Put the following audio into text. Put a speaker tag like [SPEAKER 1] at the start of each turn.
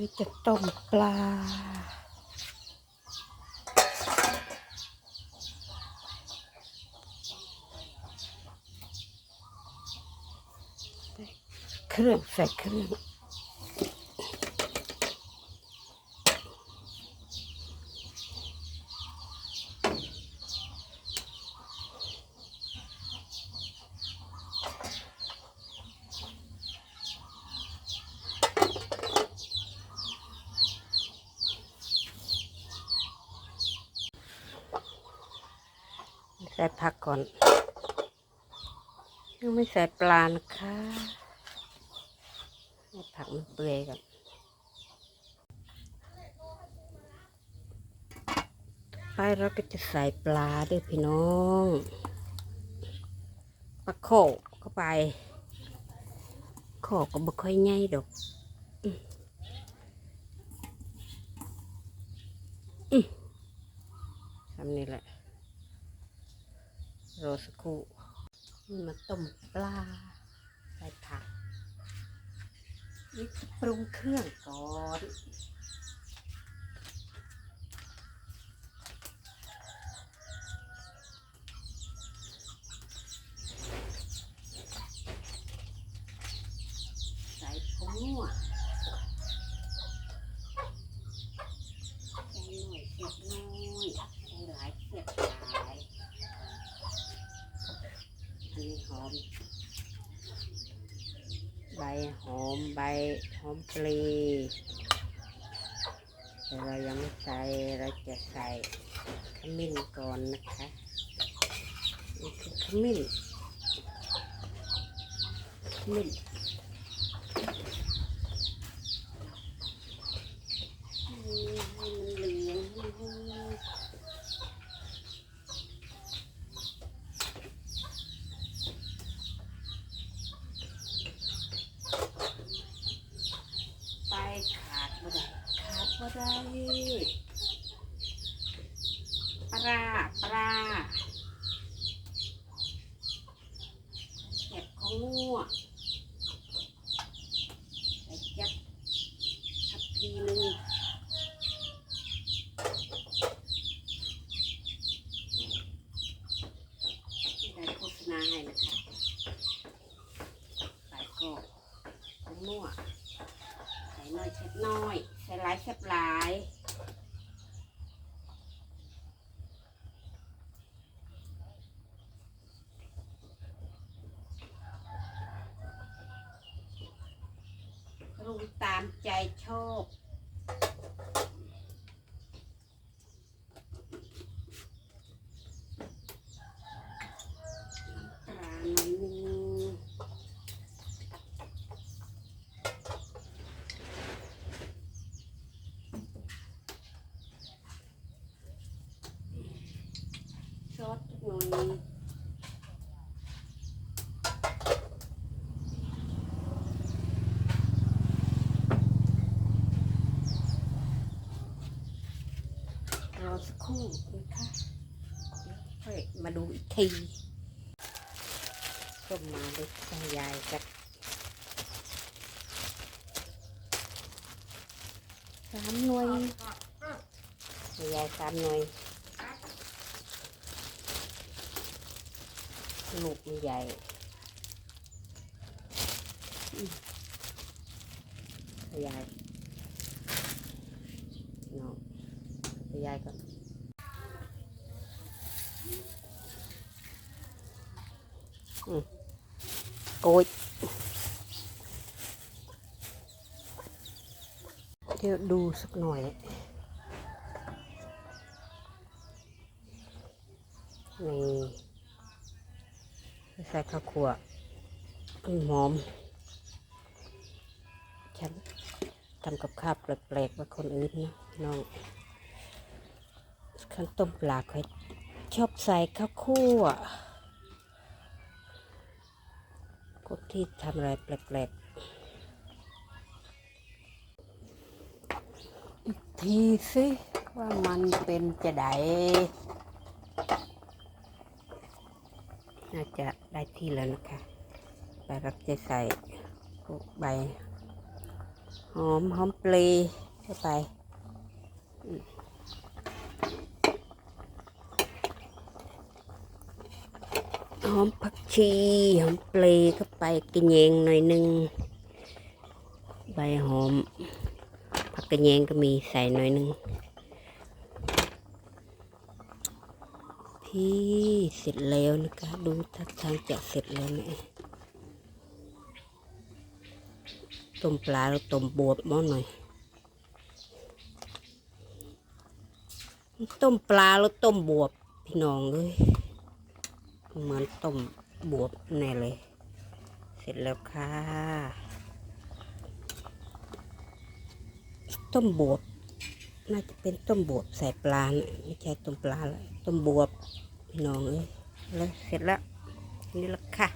[SPEAKER 1] เราจะต้มปลา เครื่องใส่เครื่อง ใส่ผักก่อน ยังไม่ใส่ปลานะคะให้ผักมันเปื่อยก่อนไปเราก็จะใส่ปลาด้วยพี่น้องปลาโขกเข้าไปโขกก็บ่ค่อยง่ายดอกอื้ออื้อทำนี่แหละ รอสักครู่นี่มาต้มปลาใส่ผักนี่ปรุงเครื่องก่อนใส่ผงนัวใส่หน่อยเสียบน้อยใส่หลายเสียบหลาย อันนี้หอ ม ใบหอมใบหอมปลีแต่เรายังไม่ใส่เราจะใส่ขมิ้นก่อนนะคะนี่คือขมิ้นขมิ้นให้มันเหลืองไปขาดบ่ได้ขาดบ่ ได้ปลาปลาเก็บของงัวใส่จับทับพีหนึงไม่ได้โฆษณาให้นะคะใส่ก็ของงัวใส่น้อยเช็ดน้อย แคบหลายรู้ตามใจโชคบปลาหน่อยหนึง ซอสหน่อย รอสักครู่นะคะเดี๋ยวค่อยมาดูอีกทีต้มมาด้วยใส่ยายจักสามหน่วยใส่ยายสามหน่วย ลูกใหญ่ขยายเนาะขยายก่อนอืมโกยเดี๋ยวดูสักหน่อยนี่ ใส่ข้าวคั่วอืมหอม ฉันทำกับข้าวแปลกๆกว่าคนอื่นนะพี่น้องขั้นต้มปลาค่อยชอบใส่ข้าวคั่วคนที่ทำอะไรแปลกๆอีกทีสิว่ามันเป็นจะได น่าจะได้ที่แล้วนะคะไปรับจะใส่พวกใบ หอมหอมเปลยเข้าไปหอมผักชีหอมเปลยเข้าไปกระเยงหน่อยหนึงใบหอมผักกระเยงก็มีใส่หน่อยหนึง พี่เสร็จแล้วนะคะดูท่าทางจะเสร็จแล้วไหมต้มปลาแล้วต้มบวบม้อหน่อย ต้มปลาแล้วต้มบวบพี่น้องเลยเหมือนต้มบวบแน่เลย เสร็จแล้วค่ะ ต้มบวบ น่าจะเป็นต้มบวบใส่ปลานะไม่ใช่ต้มปลาแล้วต้มบวบพี่น้องเอ้ยแล้วเสร็จแล้วนี่ละค่ะ